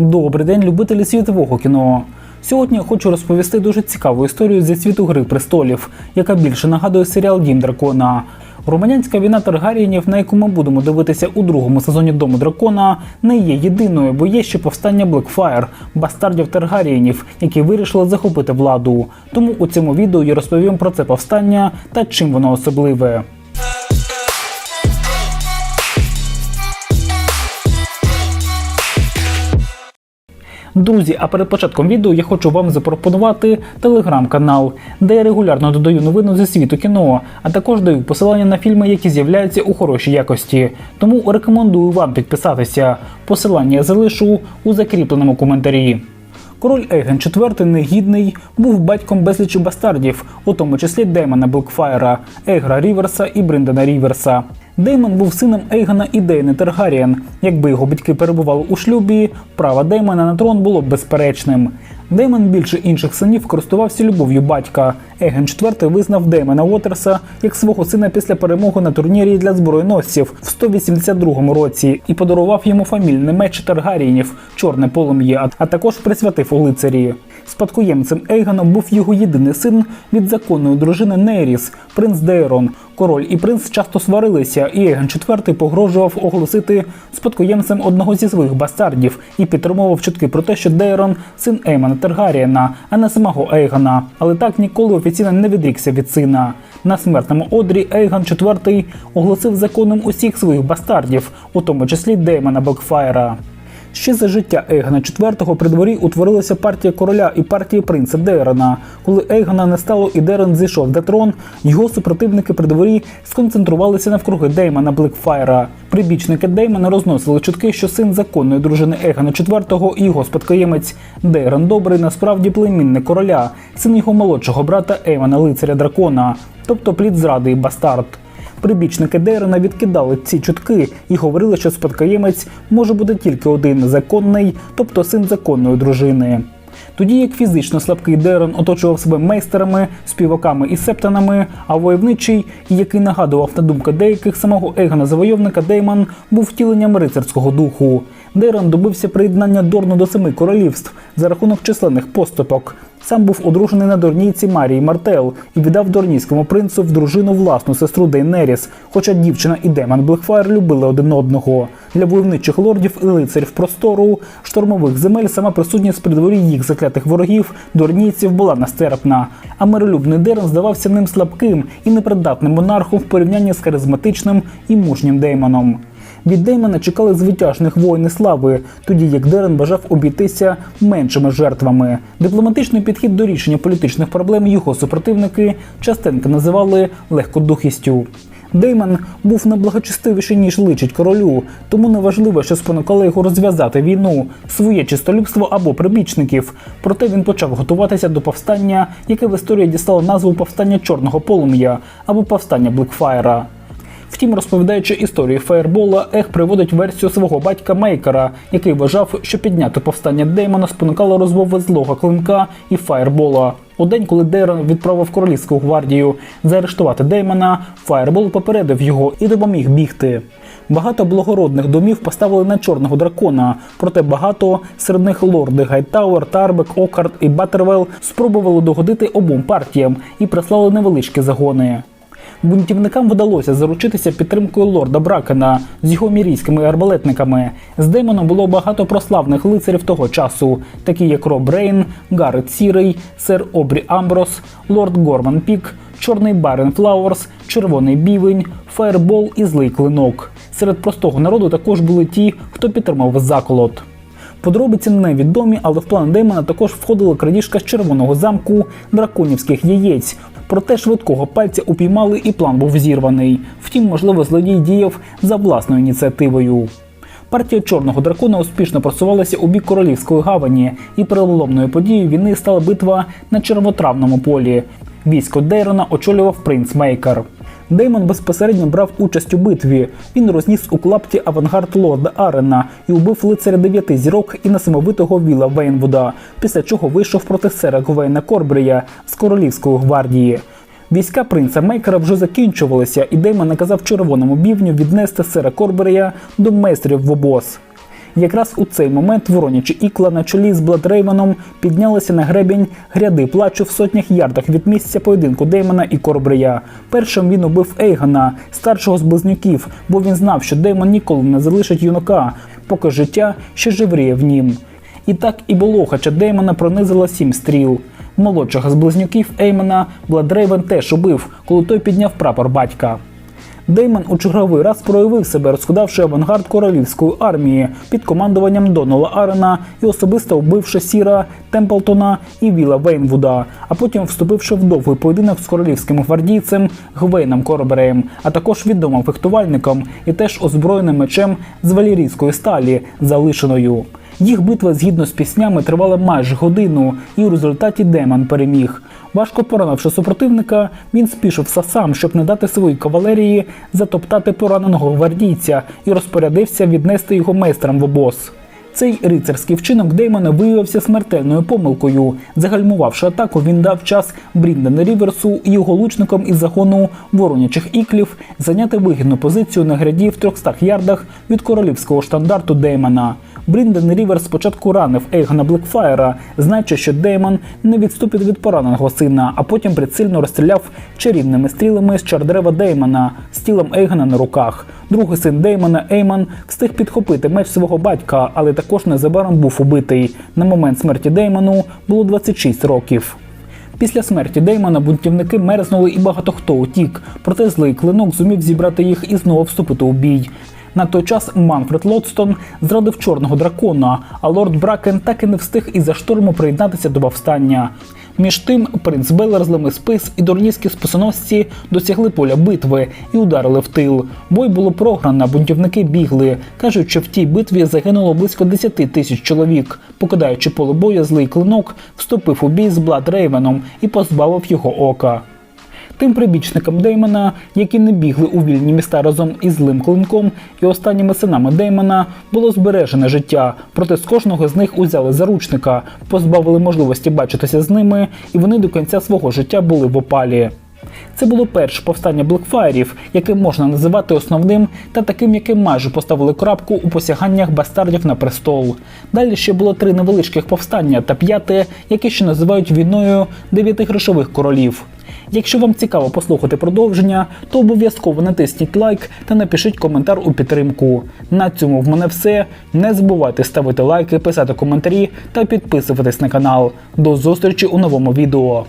Добрий день, любителі світового кіно. Сьогодні я хочу розповісти дуже цікаву історію зі світу Гри престолів, яка більше нагадує серіал Дім дракона. Романянська війна Таргарієнів, на яку ми будемо дивитися у другому сезоні Дому дракона, не є єдиною, бо є ще повстання Блекфайр, бастардів Таргарієнів, які вирішили захопити владу. Тому у цьому відео я розповім про це повстання та чим воно особливе. Друзі, а перед початком відео я хочу вам запропонувати телеграм-канал, де я регулярно додаю новини зі світу кіно, а також даю посилання на фільми, які з'являються у хорошій якості. Тому рекомендую вам підписатися. Посилання я залишу у закріпленому коментарі. Король Ейген IV негідний був батьком безлічі бастардів, у тому числі Деймона Блокфайра, Егра Ріверса і Бриндена Ріверса. Деймон був сином Ейгона і Дейни Таргарієн. Якби його батьки перебували у шлюбі, право Деймона на трон було б безперечним. Деймон більше інших синів користувався любов'ю батька. Еген IV визнав Деймона Уотерса як свого сина після перемоги на турнірі для збройносців в 182 році і подарував йому фамільний меч Таргарієнів Чорне полум'я, а також присвятив у лицарі. Спадкоємцем Ейгона був його єдиний син від законної дружини Нейріс, принц Дейрон. Король і принц часто сварилися, і Еген IV погрожував оголосити спадкоємцем одного зі своїх бастардів і підтримував чутки про те, що Дейрон син Еймана Таргарієна, а не самого Ейгона. Але так ніколи офіційно не відрікся від сина. На смертному одрі Ейгон IV оголосив законом усіх своїх бастардів, у тому числі Деймона Блекфайра. Ще за життя Ейгона IV при дворі утворилася партія короля і партія принца Дейрона. Коли Ейгона не стало і Дейрон зійшов на трон, його супротивники при дворі сконцентрувалися навкруги Деймона Блекфайра. Прибічники Деймона розносили чутки, що син законної дружини Ейгона IV і його спадкоємець Дейрон Добрий насправді племінник короля, син його молодшого брата Еймона Лицаря Дракона, тобто плід зради і бастард. Прибічники Дейрона відкидали ці чутки і говорили, що спадкоємець може бути тільки один законний, тобто син законної дружини. Тоді як фізично слабкий Дейрон оточував себе майстерами, співаками і септанами, а войовничий, який нагадував на думку деяких самого Егона завойовника Деймон, був втіленням рицарського духу. Дейрон добився приєднання Дорну до семи королівств за рахунок численних поступок. Сам був одружений на дорнійці Марії Мартел і віддав дорнійському принцу в дружину власну сестру Дейнеріс, хоча дівчина і Демон Блекфайр любили один одного. Для войовничих лордів і лицарів простору штормових земель сама присутність при дворі їх заклятих ворогів дорнійців була нестерпна. А миролюбний Дерн здавався ним слабким і непридатним монархом в порівнянні з харизматичним і мужнім Деймоном. Від Деймона чекали звитяжних воїн і слави, тоді як Дерен бажав обійтися меншими жертвами. Дипломатичний підхід до рішення політичних проблем його супротивники частенько називали легкодухістю. Деймон був наблагочестивіший, ніж личить королю, тому неважливо, що спонукало його розв'язати війну, своє чистолюбство або прибічників. Проте він почав готуватися до повстання, яке в історії дістало назву повстання Чорного полум'я або повстання Блекфайра. Втім, розповідаючи історію Фаєрбола, Ех приводить версію свого батька Мейкера, який вважав, що підняти повстання Деймона спонукало розмови злого клинка і Фаєрбола. У день, коли Дейрон відправив королівську гвардію заарештувати Деймона, Фаєрбол попередив його і допоміг бігти. Багато благородних домів поставили на чорного дракона, проте багато серед них лорди Гайтауер, Тарбек, Окард і Баттервелл спробували догодити обом партіям і прислали невеличкі загони. Бунтівникам вдалося заручитися підтримкою лорда Бракена з його мірійськими арбалетниками. З Деймоном було багато прославних лицарів того часу, такі як Роб Рейн, Гаррет Сірий, сер Обрі Амброс, лорд Горман Пік, Чорний Барен Флауерс, Червоний Бівень, Фаєрбол і Злий Клинок. Серед простого народу також були ті, хто підтримав заколот. Подробиці невідомі, але в план Деймона також входила крадіжка з червоного замку драконівських яєць. Проте швидкого пальця упіймали і план був зірваний. Втім, можливо, злодій діяв за власною ініціативою. Партія чорного дракона успішно просувалася у бік королівської гавані, і переломною подією війни стала битва на червотравному полі. Військо Дейрона очолював принц Мейкер. Деймон безпосередньо брав участь у битві. Він розніс у клапті авангард лорда Арена і убив лицаря дев'яти зірок і несамовитого Віла Вейнвуда, після чого вийшов проти сера Говейна Корбрія з королівської гвардії. Війська принца Мейкера вже закінчувалися, і Деймон наказав червоному бівню віднести сера Корберія до майстрів в обоз. Якраз у цей момент воронячі ікла на чолі з Бладрейвеном піднялися на гребінь гряди плачу в сотнях ярдах від місця поєдинку Деймона і Корбрия. Першим він убив Ейгана, старшого з близнюків, бо він знав, що Деймон ніколи не залишить юнака, поки життя ще живріє в нім. І так і було, хоча Деймона пронизило сім стріл. Молодшого з близнюків Еймена Бладрейвен теж убив, коли той підняв прапор батька. Деймон у черговий раз проявив себе, розходавши авангард королівської армії під командуванням Донала Арена і особисто вбивши Сіра, Темплтона і Віла Вейнвуда, а потім вступивши в довгий поєдинок з королівським гвардійцем Гвейном Корбереєм, а також відомим фехтувальником і теж озброєним мечем з валірійської сталі, залишеною. Їх битва згідно з піснями тривала майже годину, і у результаті Демон переміг. Важко поранивши супротивника, він спішився сам, щоб не дати своїй кавалерії затоптати пораненого гвардійця і розпорядився віднести його майстрам в обоз. Цей рицарський вчинок Деймона виявився смертельною помилкою. Загальмувавши атаку, він дав час Брінден Ріверсу і його лучникам із загону воронячих іклів зайняти вигідну позицію на гряді в 300 ярдах від королівського штандарту Деймона. Брінден Рівер спочатку ранив Ейгона Блекфаєра, знаючи, що Деймон не відступить від пораненого сина, а потім прицільно розстріляв чарівними стрілами з чардрева Деймона з тілом Ейгона на руках. Другий син Деймона Ейман встиг підхопити меч свого батька, але також незабаром був убитий. На момент смерті Деймону було 26 років. Після смерті Деймона бунтівники мерзнули і багато хто утік, проте злий клинок зумів зібрати їх і знову вступити у бій. На той час Манфред Лотстон зрадив чорного дракона, а лорд Бракен так і не встиг із-за шторму приєднатися до повстання. Між тим, принц Белер злими спис і дурнівські списоносці досягли поля битви і ударили в тил. Бой було програно, бунтівники бігли. Кажуть, що в тій битві загинуло близько 10 тисяч чоловік. Покидаючи поле бою, злий клинок вступив у бій з Блад Рейвеном і позбавив його ока. Тим прибічникам Деймона, які не бігли у вільні міста разом із злим клинком і останніми синами Деймона, було збережене життя, проте з кожного з них узяли заручника, позбавили можливості бачитися з ними, і вони до кінця свого життя були в опалі. Це було перше повстання Блекфаєрів, яке можна називати основним та таким, яким майже поставили крапку у посяганнях бастардів на престол. Далі ще було три невеличких повстання та п'яте, яке ще називають війною дев'яти грошових королів. Якщо вам цікаво послухати продовження, то обов'язково натисніть лайк та напишіть коментар у підтримку. На цьому в мене все. Не забувайте ставити лайки, писати коментарі та підписуватись на канал. До зустрічі у новому відео.